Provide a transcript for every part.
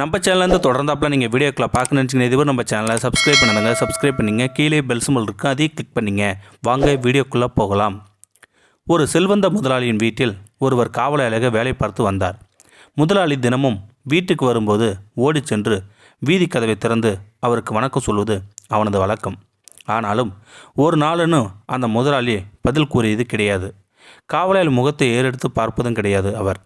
நம்ம சேனல்லேருந்து தொடர்ந்தாப்பில் நீங்கள் வீடியோக்களை பார்க்கணும்னு நினச்சிங்கன்னா இதுவரை நம்ம சேனலை சப்ஸ்கிரைப் பண்ணுங்க சப்ஸ்கிரைப் பண்ணிங்க. கீழே பெல் சிம்பல் இருக்குது அதையும் கிளிக் பண்ணிங்க. வாங்க வீடியோக்குள்ளே போகலாம். ஒரு செல்வந்த முதலாளியின் வீட்டில் ஒருவர் காவலாளியாக வேலை பார்த்து வந்தார். முதலாளி தினமும் வீட்டுக்கு வரும்போது ஓடி சென்று வீதி கதவை திறந்து அவருக்கு வணக்கம் சொல்வது அவனது வழக்கம். ஆனாலும் ஒரு நாளுன்னு அந்த முதலாளி பதில் கூறியது கிடையாது. காவலாளி முகத்தை ஏறெடுத்து பார்ப்பதும் கிடையாது அவர்.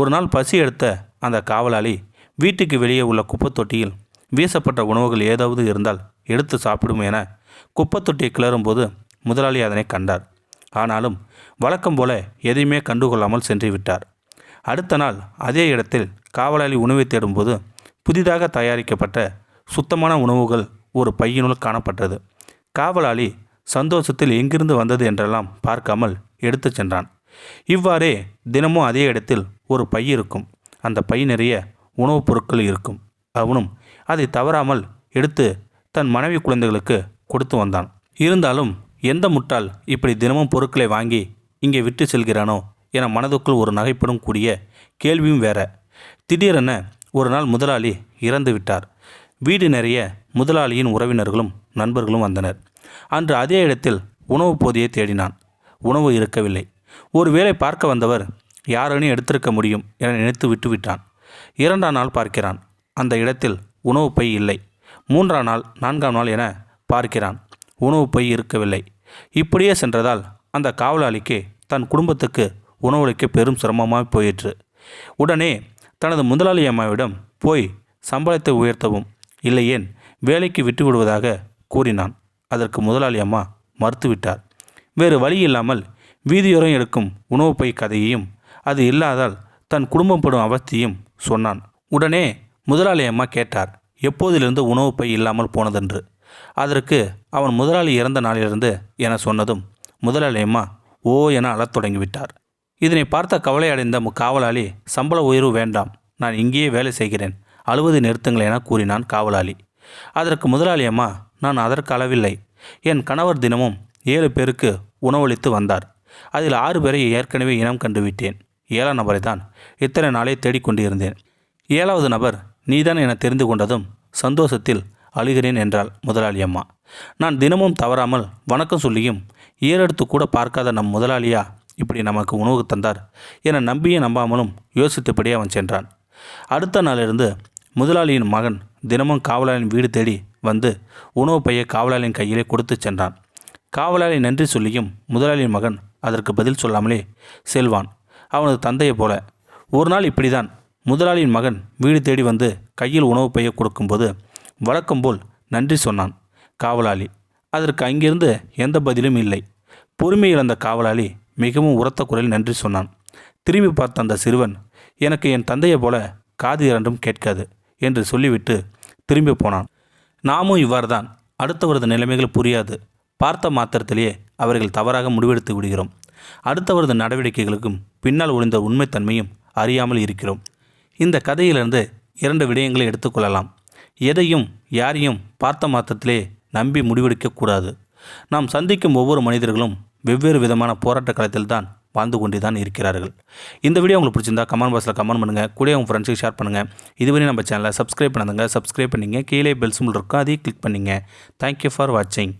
ஒரு நாள் பசி எடுத்த அந்த காவலாளி வீட்டுக்கு வெளியே உள்ள குப்பைத் தொட்டியில் வீசப்பட்ட உணவுகள் ஏதாவது இருந்தால் எடுத்து சாப்பிடும் என குப்பைத் தொட்டியை கிளறும்போது முதலாளி அதனை கண்டார். ஆனாலும் வழக்கம் போல எதையுமே கண்டுகொள்ளாமல் சென்று விட்டார். அடுத்த நாள் அதே இடத்தில் காவலாளி உணவை தேடும்போது புதிதாக தயாரிக்கப்பட்ட சுத்தமான உணவுகள் ஒரு பையினுள் காணப்பட்டது. காவலாளி சந்தோஷத்தில் எங்கிருந்து வந்தது என்றெல்லாம் பார்க்காமல் எடுத்துச் சென்றான். இவ்வாறே தினமும் அதே இடத்தில் ஒரு பை இருக்கும். அந்த பை நிறைய உணவுப் பொருட்கள் இருக்கும். அவனும் அதை தவறாமல் எடுத்து தன் மனைவி குழந்தைகளுக்கு கொடுத்து வந்தான். இருந்தாலும் எந்த முட்டாள் இப்படி தினமும் பொருட்களை வாங்கி இங்கே விட்டு செல்கிறானோ? என மனதுக்குள் ஒரு நகைப்படும் கூடிய கேள்வியும் வேற. திடீரென ஒரு நாள் முதலாளி இறந்து விட்டார். வீடு நிறைய முதலாளியின் உறவினர்களும் நண்பர்களும் வந்தனர். அன்று அதே இடத்தில் உணவு போதியை தேடினான். உணவு இருக்கவில்லை. ஒருவேளை பார்க்க வந்தவர் யாருன்னு எடுத்திருக்க முடியும் என நினைத்து விட்டு விட்டான். இரண்டாம் நாள் பார்க்கிறான். அந்த இடத்தில் உணவு பை இல்லை. மூன்றாம் நாள் நான்காம் நாள் என பார்க்கிறான். உணவு பை இருக்கவில்லை. இப்படியே சென்றதால் அந்த காவலாளிக்கு தன் குடும்பத்துக்கு உணவளிக்க பெரும் சிரமமாக போயிற்று. உடனே தனது முதலாளி அம்மாவிடம் போய் சம்பளத்தை உயர்த்தவும் இல்லையேன் வேலைக்கு விட்டு விடுவதாக கூறினான். அதற்கு முதலாளி அம்மா மறுத்துவிட்டார். வேறு வழி இல்லாமல் வீதியோரம் எடுக்கும் உணவு பை கதையையும் அது இல்லாதால் தன் குடும்பம் படும் அவஸ்தையும் சொன்னான். உடனே முதலாளி அம்மா கேட்டார் எப்போதிலிருந்து உணவு பை இல்லாமல் போனதென்று? அதற்கு அவன் முதலாளி இறந்த நாளிலிருந்து என சொன்னதும் முதலாளி அம்மா ஓ என அழத் தொடங்கிவிட்டார். இதனை பார்த்த கவலை அடைந்த காவலாளி சம்பள உயர்வு வேண்டாம் நான் இங்கேயே வேலை செய்கிறேன் அழுவதை நிறுத்துங்கள் என கூறினான் காவலாளி. அதற்கு முதலாளி அம்மா நான் அதற்கு அளவில்லை. என் கணவர் தினமும் ஏழு பேருக்கு உணவளித்து வந்தார். அதில் ஆறு பேரை ஏற்கனவே இனம் கண்டுவிட்டேன் ஏழாம் நபரை தான் இத்தனை நாளே தேடிக்கொண்டிருந்தேன். ஏழாவது நபர் நீதான் என தெரிந்து கொண்டதும் சந்தோஷத்தில் அழுகிறேன் என்றாள் முதலாளி அம்மா. நான் தினமும் தவறாமல் வணக்கம் சொல்லியும் ஏறெடுத்து கூட பார்க்காத நம் முதலாளியா இப்படி நமக்கு உணவு தந்தார் என நம்பியே நம்பாமலும் யோசித்தபடி அவன் சென்றான். அடுத்த நாளிலிருந்து முதலாளியின் மகன் தினமும் காவலாளியின் வீடு தேடி வந்து உணவு பையை காவலாளியின் கையிலே கொடுத்து சென்றான். காவலாளி நன்றி சொல்லியும் முதலாளியின் மகன் அதற்கு பதில் சொல்லாமலே செல்வான். அவனது தந்தையைப் போல. ஒரு நாள் இப்படிதான் முதலாளியின் மகன் வீடு தேடி வந்து கையில் உணவு பையை கொடுக்கும்போது வழக்கம்போல் நன்றி சொன்னான் காவலாளி. அதற்கு அங்கிருந்து எந்த பதிலும் இல்லை. பொறுமை இழந்த காவலாளி மிகவும் உரத்த குரலில் நன்றி சொன்னான். திரும்பி பார்த்த அந்த சிறுவன் எனக்கு என் தந்தையைப் போல காது இரண்டும் கேட்காது என்று சொல்லிவிட்டு திரும்பி போனான். நாமும் இவ்வாறு தான் அடுத்தவரது நிலைமைகள் புரியாது. பார்த்த மாத்திரத்திலேயே அவர்கள் தவறாக முடிவெடுத்து விடுகிறோம். அடுத்தவரது நடவடிக்கைகளுக்கும் பின்னால் ஒளிந்த உண்மைத்தன்மையும் அறியாமல் இருக்கிறோம். இந்த கதையிலிருந்து இரண்டு விடயங்களை எடுத்துக்கொள்ளலாம். எதையும் யாரையும் பார்த்த மாத்திரத்திலே நம்பி முடிவெடுக்கக்கூடாது. நாம் சந்திக்கும் ஒவ்வொரு மனிதர்களும் வெவ்வேறு விதமான போராட்ட களத்தில் தான் வாழ்ந்து கொண்டே தான் இருக்கிறார்கள். இந்த வீடியோ உங்களுக்கு பிடிச்சிருந்தா கமெண்ட் பாக்ஸில் கமெண்ட் பண்ணுங்கள் கூட உங்கள் ஃப்ரெண்ட்ஸுக்கு ஷேர் பண்ணுங்கள் இதுவரை நம்ம சேனலை சப்ஸ்கிரைப் பண்ணுங்கள் சப்ஸ்கிரைப் பண்ணிங்க. கீழே பெல் சிம்பிள் இருக்கும் அதையும் கிளிக் பண்ணிங்க. தேங்க்யூ ஃபார் வாட்சிங்